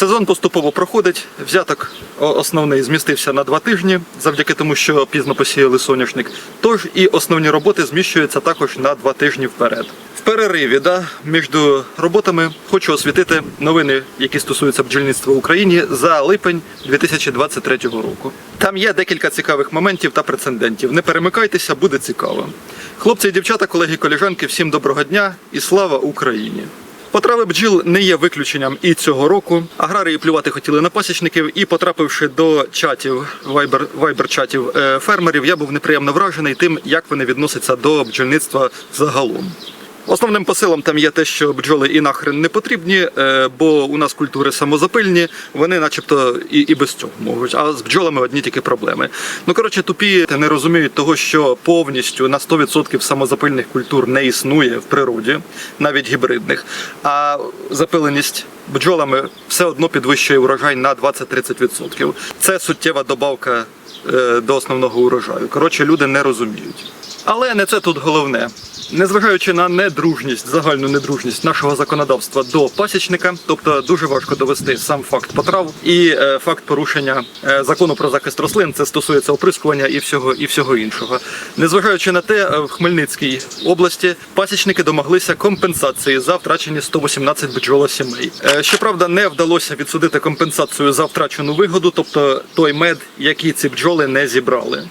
Сезон поступово проходить. Взяток основний змістився на два тижні, завдяки тому, що пізно посіяли соняшник. Тож і основні роботи зміщуються також на два тижні вперед. В перериві да, між роботами хочу освітити новини, які стосуються бджільництва в Україні за липень 2023 року. Там є декілька цікавих моментів та прецедентів. Не перемикайтеся, буде цікаво. Хлопці і дівчата, колеги, колежанки, всім доброго дня і слава Україні! Потрави бджіл не є виключенням і цього року. Аграрії плювати хотіли на пасічників, і потрапивши до чатів вайбер, вайбер чатів е, фермерів, я був неприємно вражений тим, як вони відносяться до бджільництва загалом. Основним посилом там є те, що бджоли і нахрен не потрібні, е, бо у нас культури самозапильні, вони начебто і, і без цього можуть. А з бджолами одні тільки проблеми. Ну коротше, тупі не розуміють того, що повністю на 100% самозапильних культур не існує в природі, навіть гібридних. А запиленість бджолами все одно підвищує урожай на 20-30%. Це суттєва добавка е, до основного урожаю. Коротше, люди не розуміють. Але не це тут головне. Незважаючи на недружність, загальну недружність нашого законодавства до пасічника, тобто дуже важко довести сам факт потрав і е, факт порушення е, закону про захист рослин, це стосується оприскування і всього і всього іншого. Незважаючи на те, е, в Хмельницькій області пасічники домоглися компенсації за втрачені 118 бджолосімей. Е, Щоправда, не вдалося відсудити компенсацію за втрачену вигоду, тобто той мед, який ці бджоли не зібрали.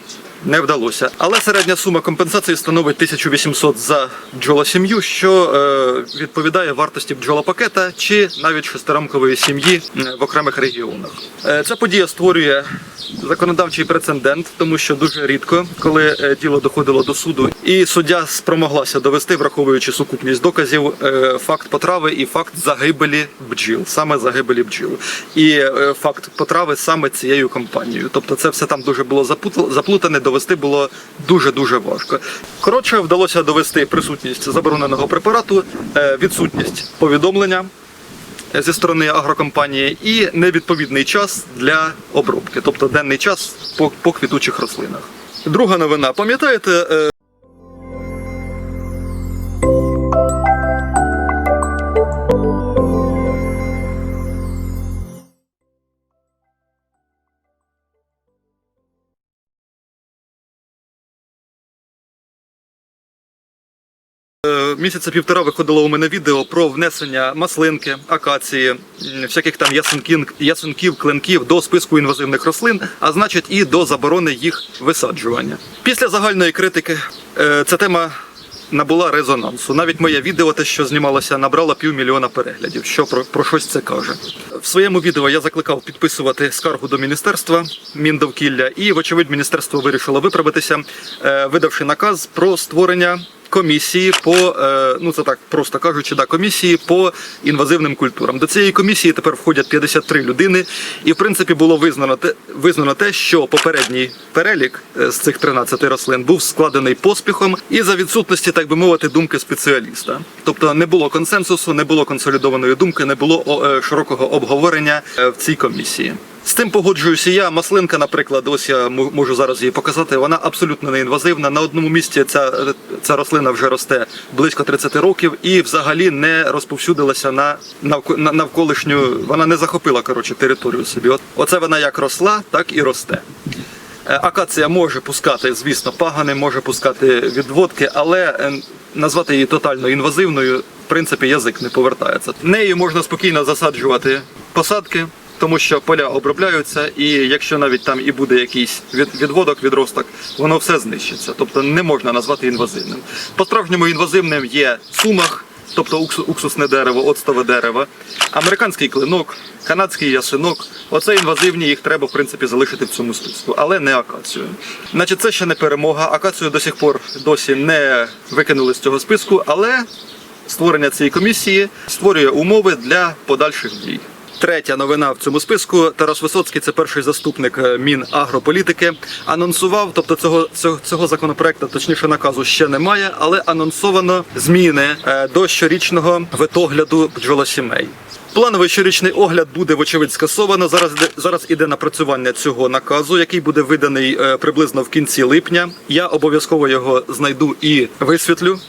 Не вдалося. Але середня сума компенсації становить 1800 за бджолосім'ю, що е, відповідає вартості бджолопакета чи навіть шестирамкової сім'ї е, в окремих регіонах. Е, ця подія створює законодавчий прецедент, тому що дуже рідко, коли е, діло доходило до суду, і суддя спромоглася довести, враховуючи сукупність доказів, е, факт потрави і факт загибелі бджіл, саме загибелі бджіл, і е, факт потрави саме цією компанією. Тобто, це все там дуже було заплутане, довести було дуже дуже важко. Коротше, вдалося довести присутність забороненого препарату, е, відсутність повідомлення зі сторони агрокомпанії і невідповідний час для обробки, тобто денний час по, по квітучих рослинах. Друга новина. Пам'ятаєте? Місяця півтора виходило у мене відео про внесення маслинки, акації, всяких там ясенків, ясенків, кленків до списку інвазивних рослин, а значить і до заборони їх висаджування. Після загальної критики е, ця тема набула резонансу. Навіть моє відео, те, що знімалося, набрало півмільйона переглядів. Що про, про щось це каже. В своєму відео я закликав підписувати скаргу до міністерства Міндовкілля, і, вочевидь, міністерство вирішило виправитися, е, видавши наказ про створення комісії по е, ну це так просто кажучи, да, комісії по інвазивним культурам. До цієї комісії тепер входять 53 людини, і в принципі було визнано те, визнано те, що попередній перелік е, з цих 13 рослин був складений поспіхом і за відсутності, так би мовити, думки спеціаліста. Тобто не було консенсусу, не було консолідованої думки, не було е, широкого обговорення в цій комісії. З тим погоджуюся я. Маслинка, наприклад, ось я можу зараз її показати. Вона абсолютно не інвазивна. На одному місці ця, ця рослина вже росте близько 30 років і взагалі не розповсюдилася на, навко- на навколишню. Вона не захопила коротше територію собі. От оце вона як росла, так і росте. Е, Акація може пускати, звісно, пагани, може пускати відводки, але е, назвати її тотально інвазивною, в принципі, язик не повертається. Нею можна спокійно засаджувати посадки, тому що поля обробляються, і якщо навіть там і буде якийсь відводок, відросток, воно все знищиться. Тобто не можна назвати інвазивним. По-справжньому інвазивним є сумах, тобто уксусне дерево, оцтове дерево, американський клинок, канадський ясинок. Оце інвазивні, їх треба в принципі залишити в цьому списку, але не акацію. Значить, це ще не перемога. Акацію до сих пор досі не викинули з цього списку, але створення цієї комісії створює умови для подальших дій. Третя новина в цьому списку. Тарас Висоцький, це перший заступник е, Мінагрополітики, анонсував, тобто цього, цього, цього законопроекту, точніше наказу ще немає, але анонсовано зміни е, до щорічного витогляду бджолосімей. Плановий щорічний огляд буде вочевидь скасовано. Зараз зараз іде напрацювання цього наказу, який буде виданий е, приблизно в кінці липня. Я обов'язково його знайду і висвітлю.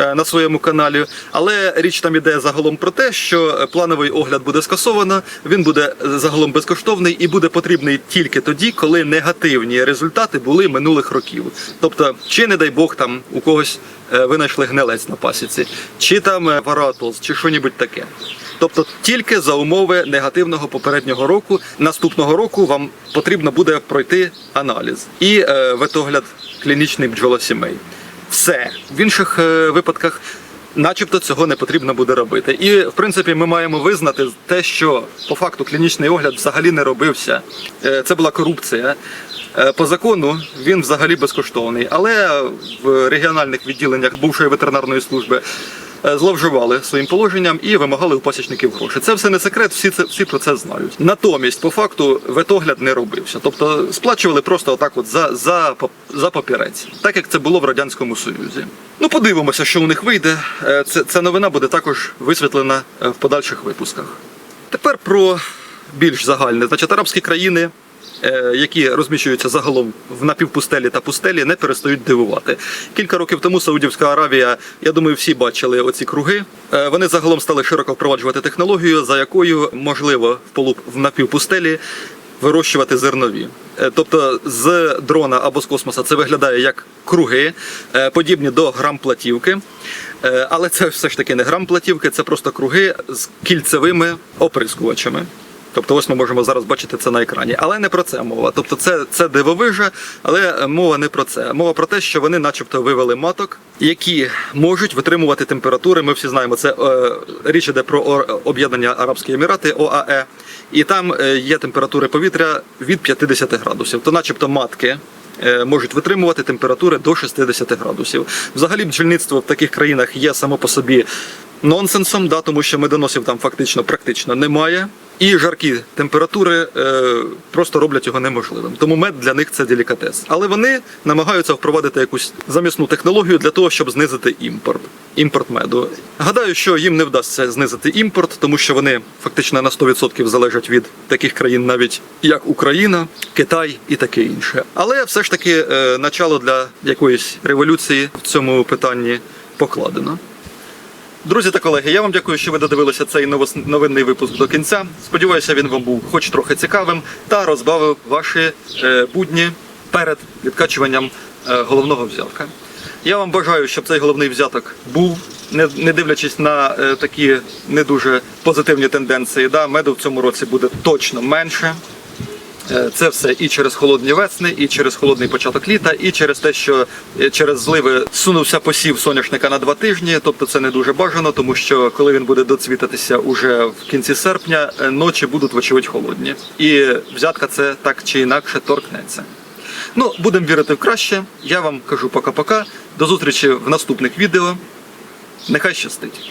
Е, на своєму каналі. Але річ там іде загалом про те, що плановий огляд буде скасовано, він буде загалом безкоштовний і буде потрібний тільки тоді, коли негативні результати були минулих років. Тобто, чи не дай Бог там у когось е, ви гнилець на пасіці, чи там е, чи що-небудь таке. Тобто тільки за умови негативного попереднього року, наступного року вам потрібно буде пройти аналіз і е, ветогляд клінічний бджолосімей. Все в інших е, випадках. Начебто цього не потрібно буде робити. І в принципі ми маємо визнати те, що по факту клінічний огляд взагалі не робився. Е, Це була корупція. Е, По закону він взагалі безкоштовний, але в регіональних відділеннях бувшої ветеринарної служби зловживали своїм положенням і вимагали у пасічників гроші. Це все не секрет, всі це всі про це знають. Натомість, по факту, ветогляд не робився. Тобто сплачували просто отак, от за, за, за папірець, так як це було в радянському союзі. Ну, подивимося, що у них вийде. Е, Це, ця новина буде також висвітлена е, в подальших випусках. Тепер про більш загальне. Значить, арабські країни, е, які розміщуються загалом в напівпустелі та пустелі, не перестають дивувати. Кілька років тому Саудівська Аравія, я думаю, всі бачили оці круги. Е, Вони загалом стали широко впроваджувати технологію, за якою можливо в полу в напівпустелі вирощувати зернові. Е, Тобто з дрона або з космоса це виглядає як круги, е, подібні до грамплатівки. Е, Але це все ж таки не грамплатівки, це просто круги з кільцевими оприскувачами. Тобто, ось ми можемо зараз бачити це на екрані. Але не про це мова. Тобто, це, це дивовижа, але е, мова не про це. Мова про те, що вони, начебто, вивели маток, які можуть витримувати температури. Ми всі знаємо, це е, річ іде про об'єднання Арабські Емірати ОАЕ, і там е, є температури повітря від 50 градусів. То, начебто, матки. е, Можуть витримувати температури до 60 градусів. Взагалі, бджільництво в таких країнах є само по собі нонсенсом, да, тому що медоносів там фактично практично немає. І жаркі температури е, просто роблять його неможливим. Тому мед для них це делікатес. Але вони намагаються впровадити якусь замісну технологію для того, щоб знизити імпорт. Імпорт меду. Гадаю, що їм не вдасться знизити імпорт, тому що вони фактично на 100% залежать від таких країн, навіть як Україна, Китай і таке інше. Але все ж таки е, начало для якоїсь революції в цьому питанні покладено. Друзі та колеги, я вам дякую, що ви додивилися цей новинний випуск до кінця. Сподіваюся, він вам був хоч трохи цікавим та розбавив ваші е, будні перед відкачуванням е, головного взятка. Я вам бажаю, щоб цей головний взяток був, не, дивлячись на е, такі не дуже позитивні тенденції. Да, меду в цьому році буде точно менше. Е, Це все і через холодні весни, і через холодний початок літа, і через те, що е, через зливи сунувся посів соняшника на два тижні. Тобто це не дуже бажано, тому що коли він буде доцвітатися уже в кінці серпня, е, ночі будуть вочевидь холодні. І взятка це так чи інакше торкнеться. Ну, будемо вірити в краще. Я вам кажу пока-пока. До зустрічі в наступних відео. Нехай щастить.